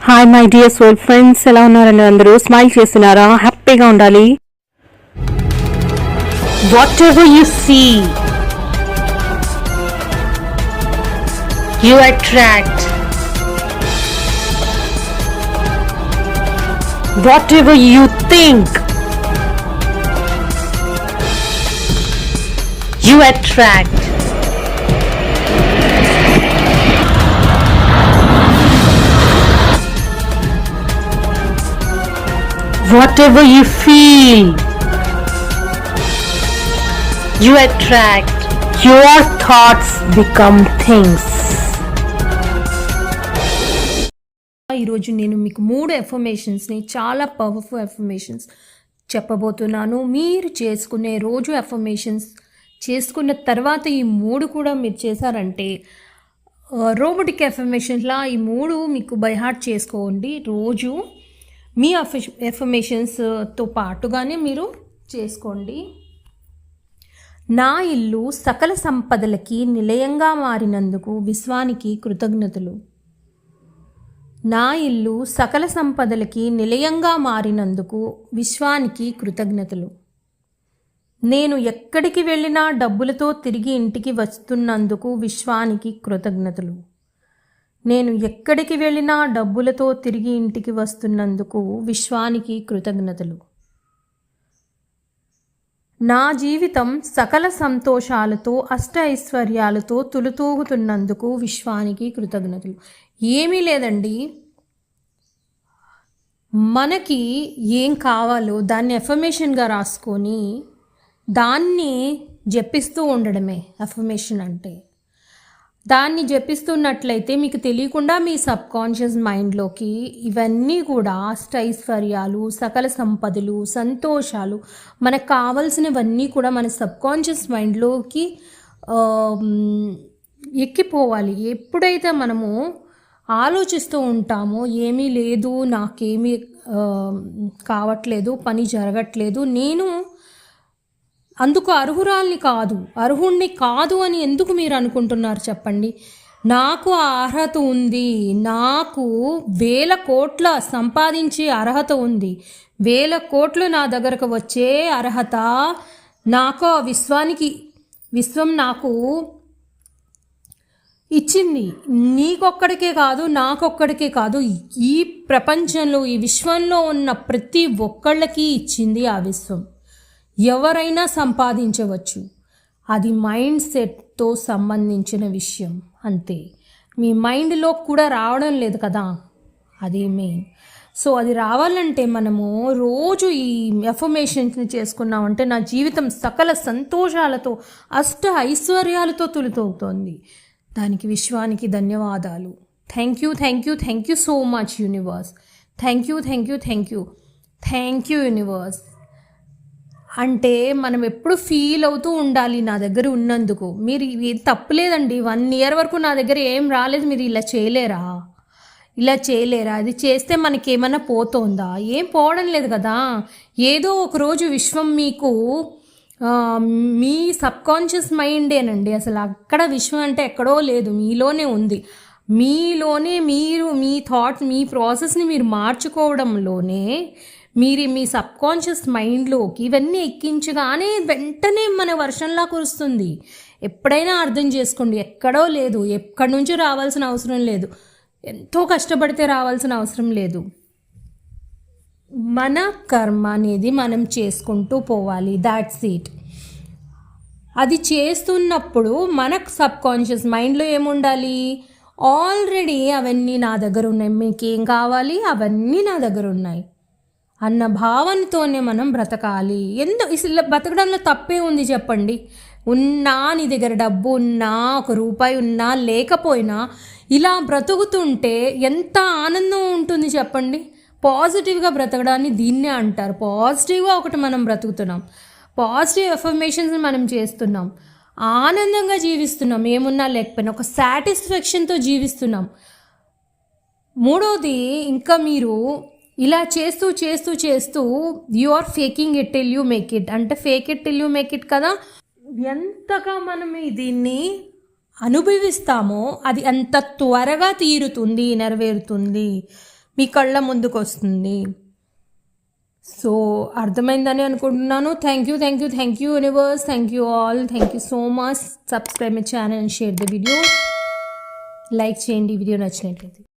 Hi my dear soul friends ఎలా ఉన్నారండి అందరూ? స్మైల్ చేస్తున్నారా? హ్యాపీగా ఉండాలి? Whatever you see you attract whatever you think you attract whatever you feel, you attract. Your thoughts become things. ఈరోజు నేను మీకు మూడు ఎఫర్మేషన్స్ని చాలా పవర్ఫుల్ ఎఫర్మేషన్స్ చెప్పబోతున్నాను మీరు చేసుకునే రోజు ఎఫర్మేషన్స్ చేసుకున్న తర్వాత ఈ మూడు కూడా మీరు చేశారంటే రోబోటిక్ ఎఫర్మేషన్స్లా ఈ మూడు మీకు బైహార్ట్ చేసుకోండి రోజు మీ ఎఫర్మేషన్స్తో పాటుగానే మీరు చేసుకోండి. నా ఇల్లు సకల సంపదలకి నిలయంగా మారినందుకు విశ్వానికి కృతజ్ఞతలు. నా ఇల్లు సకల సంపదలకి నిలయంగా మారినందుకు విశ్వానికి కృతజ్ఞతలు. నేను ఎక్కడికి వెళ్ళినా డబ్బులతో తిరిగి ఇంటికి వస్తున్నందుకు విశ్వానికి కృతజ్ఞతలు. నేను ఎక్కడికి వెళ్ళినా డబ్బులతో తిరిగి ఇంటికి వస్తున్నందుకు విశ్వానికి కృతజ్ఞతలు. నా జీవితం సకల సంతోషాలతో అష్ట ఐశ్వర్యాలతో తులుతూగుతున్నందుకు విశ్వానికి కృతజ్ఞతలు. ఏమీ లేదండి. మనకి ఏం కావాలో దాన్ని ఎఫర్మేషన్గా రాసుకొని దాన్ని జపిస్తూ ఉండడమే ఎఫర్మేషన్ అంటే. దాన్ని జపిస్తున్నట్లయితే మీకు తెలియకుండా మీ సబ్ కాన్షియస్ మైండ్లోకి ఇవన్నీ కూడా అష్టైశ్వర్యాలు సకల సంపదలు సంతోషాలు మనకు కావలసినవన్నీ కూడా మన సబ్ కాన్షియస్ మైండ్లోకి ఎక్కిపోవాలి. ఎప్పుడైతే మనము ఆలోచిస్తూ ఉంటామో ఏమీ లేదు నాకేమీ కావట్లేదు పని జరగట్లేదు నేను అందుకు అర్హురాల్ని కాదు అర్హుణ్ణి కాదు అని ఎందుకు మీరు అనుకుంటున్నారు చెప్పండి? నాకు ఆ అర్హత ఉంది నాకు వేల కోట్ల సంపాదించే అర్హత ఉంది వేల కోట్లు నా దగ్గరకు వచ్చే అర్హత నాకు ఆ విశ్వానికి విశ్వం నాకు ఇచ్చింది. నీకొక్కడికే కాదు నాకొక్కడికే కాదు ఈ ప్రపంచంలో ఈ విశ్వంలో ఉన్న ప్రతి ఒక్కళ్ళకి ఇచ్చింది ఆ విశ్వం. ఎవరైనా సంపాదించవచ్చు. అది మైండ్ సెట్తో సంబంధించిన విషయం. అంతే. మీ మైండ్లో కూడా రావడం లేదు కదా? అది మెయిన్. సో అది రావాలంటే మనము రోజు ఈ ఎఫర్మేషన్స్ని చేసుకున్నామంటే నా జీవితం సకల సంతోషాలతో అష్ట ఐశ్వర్యాలతో తొలితోగుతోంది దానికి విశ్వానికి ధన్యవాదాలు. Thank you thank you thank you so much universe. Thank you thank you thank you. Thank you universe. అంటే మనం ఎప్పుడు ఫీల్ అవుతూ ఉండాలి నా దగ్గర ఉన్నందుకు. మీరు ఇది తప్పులేదండి వన్ ఇయర్ వరకు నా దగ్గర ఏం రాలేదు. మీరు ఇలా చేయలేరా? ఇలా చేయలేరా? అది చేస్తే మనకి ఏమైనా పోతుందా? ఏం పోవడం లేదు కదా. ఏదో ఒక రోజు విశ్వం మీకు మీ సబ్కాన్షియస్ మైండేనండి అసలు అక్కడ విశ్వం అంటే ఎక్కడో లేదు. మీలోనే ఉంది. మీలోనే మీరు మీ థాట్ మీ ప్రాసెస్ని మీరు మార్చుకోవడంలోనే మీరు మీ సబ్ కాన్షియస్ మైండ్లోకి ఇవన్నీ ఎక్కించగానే వెంటనే మన వర్షంలా కురుస్తుంది. ఎప్పుడైనా అర్థం చేసుకోండి. ఎక్కడో లేదు. ఎక్కడి నుంచి రావాల్సిన అవసరం లేదు. ఎంతో కష్టపడితే రావాల్సిన అవసరం లేదు. మన కర్మ అనేది మనం చేసుకుంటూ పోవాలి. దాట్స్ ఇట్ అది చేస్తున్నప్పుడు మన సబ్ కాన్షియస్ మైండ్లో ఏముండాలి? ఆల్రెడీ అవన్నీ నా దగ్గర ఉన్నాయి. మీకు ఏం కావాలి? అవన్నీ నా దగ్గర ఉన్నాయి. అన్న భావనతోనే మనం బ్రతకాలి. ఎందు అసలు బ్రతకడంలో తప్పే ఉంది చెప్పండి. ఉన్నా నీ దగ్గర డబ్బు ఉన్నా ఒక రూపాయి ఉన్నా లేకపోయినా ఇలా బ్రతుకుతుంటే ఎంత ఆనందం ఉంటుంది చెప్పండి. పాజిటివ్గా బ్రతకడాన్ని దీన్నే అంటారు. పాజిటివ్గా ఒకటి మనం బ్రతుకుతున్నాం. పాజిటివ్ ఎఫర్మేషన్స్ మనం చేస్తున్నాం. ఆనందంగా జీవిస్తున్నాం. ఏమున్నా లేకపోయినా ఒక సాటిస్ఫాక్షన్తో జీవిస్తున్నాం. మూడోది ఇంకా మీరు ఇలా చేస్తూ చేస్తూ చేస్తూ you are faking it till you make it అంటే fake it till you make it కదా? ఎంతగా మనం దీన్ని అనుభవిస్తామో అది అంత త్వరగా తీరుతుంది నెరవేరుతుంది మీ కళ్ళ ముందుకు వస్తుంది సో అర్థమైందని అనుకుంటున్నాను. Thank you thank you thank you universe thank you all thank you so much subscribe my channel and share the video like చేయండి వీడియో నచ్చినట్లయితే.